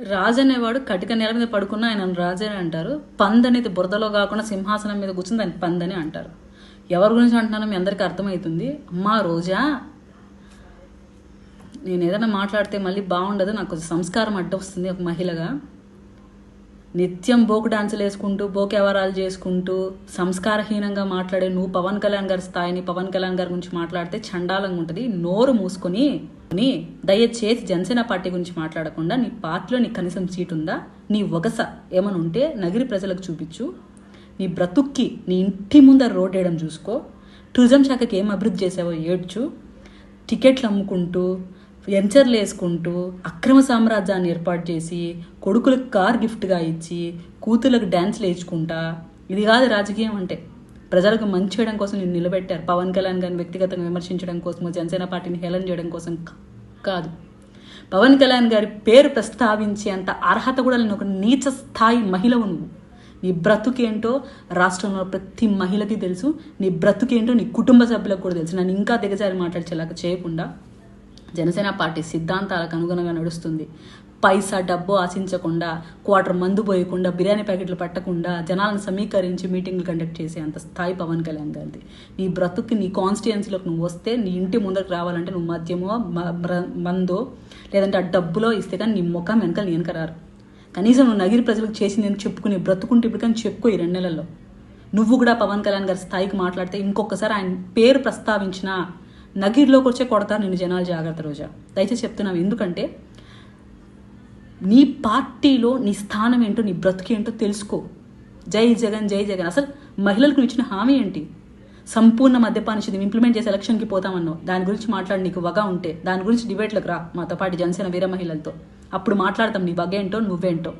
రాజు అనేవాడు కటిక నేల మీద పడుకున్న ఆయన రాజే అంటారు. పంద్ అనేది బురదలో కాకుండా సింహాసనం మీద కూర్చుని దాన్ని పందని అంటారు. ఎవరి గురించి అంటున్నానో మీ అందరికీ అర్థమవుతుంది అమ్మా రోజా నేను ఏదైనా మాట్లాడితే మళ్ళీ బాగుండదు. నాకు కొంచెం సంస్కారం అడ్డ వస్తుంది ఒక మహిళగా. నిత్యం బోకు డాన్సులు వేసుకుంటూ బోకెవరాలు చేసుకుంటూ సంస్కారహీనంగా మాట్లాడే నువ్వు పవన్ కళ్యాణ్ గారి స్థాయిని పవన్ కళ్యాణ్ గారి గురించి మాట్లాడితే చండాలంగా ఉంటుంది. నోరు మూసుకొని నీ దయచేసి జనసేన పార్టీ గురించి మాట్లాడకుండా నీ పార్టీలో నీకు కనీసం సీట్ ఉందా నీ ఒకస ఏమని ఉంటే నగిరి ప్రజలకు చూపించు. నీ బ్రతుక్కి నీ ఇంటి ముందర రోడ్ వేయడం చూసుకో. టూరిజం శాఖకి ఏం అభివృద్ధి చేసావో ఏడ్చు. టికెట్లు అమ్ముకుంటూ వెంచర్లు వేసుకుంటూ అక్రమ సామ్రాజ్యాన్ని ఏర్పాటు చేసి కొడుకులకు కార్ గిఫ్ట్గా ఇచ్చి కూతులకు డ్యాన్స్లు వేయించుకుంటా. ఇది కాదు రాజకీయం అంటే. ప్రజలకు మంచి చేయడం కోసం నేను నిలబెట్టారు. పవన్ కళ్యాణ్ గారిని వ్యక్తిగతంగా విమర్శించడం కోసం జనసేన పార్టీని హేళన చేయడం కోసం కాదు. పవన్ కళ్యాణ్ గారి పేరు ప్రస్తావించే అంత అర్హత కూడా లేని ఒక నీచ స్థాయి మహిళవు నువ్వు నీ బ్రతుకేంటో రాష్ట్రంలో ప్రతి మహిళకి తెలుసు. నీ బ్రతుకేంటో నీ కుటుంబ సభ్యులకు కూడా తెలుసు. నన్ను ఇంకా దిగజారి మాట్లాడిచేలాగా చేయకుండా జనసేన పార్టీ సిద్ధాంతాలకు అనుగుణంగా నడుస్తుంది. పైసా డబ్బు ఆశించకుండా క్వార్టర్ మందు పోయకుండా బిర్యానీ ప్యాకెట్లు పట్టకుండా జనాలను సమీకరించి మీటింగ్లు కండక్ట్ చేసే అంత స్థాయి పవన్ కళ్యాణ్ గారిది. నీ బ్రతుక్కి నీ కాన్స్టిట్యున్సీలోకి నువ్వు వస్తే నీ ఇంటి ముందరకు రావాలంటే నువ్వు మద్యమో మ- మందో లేదంటే ఆ డబ్బులో ఇస్తే కానీ నీ ముఖం వెనకాల నేను కరారు కనీసం నువ్వు నగిరి ప్రజలకు చేసి నేను చెప్పుకుని బ్రతుకుంటే ఇప్పుడు కానీ చెప్పుకో ఈ రెండు నెలల్లో. నువ్వు కూడా పవన్ కళ్యాణ్ గారి స్థాయికి మాట్లాడితే ఇంకొకసారి ఆయన పేరు ప్రస్తావించినా నగిరిలోకి వచ్చే కొడతారు నిన్ను జనాలు జాగ్రత్త రోజా. దయచేసి చెప్తున్నావు ఎందుకంటే నీ పార్టీలో నీ స్థానం ఏంటో నీ బ్రతుకేంటో తెలుసుకో. జై జగన్ జై జగన్. అసలు మహిళలకు ఇచ్చిన హామీ ఏంటి? సంపూర్ణ మద్యపాన నిషేధం ఇంప్లిమెంట్ చేసి ఎలక్షన్కి పోతామన్నావు. దాని గురించి మాట్లాడి నీకు వగ ఉంటే. దాని గురించి డిబేట్లకు రా. మాతో పాటు జనసేన వీర మహిళలతో. అప్పుడు మాట్లాడతాం నీ వగ ఏంటో నువ్వేంటో.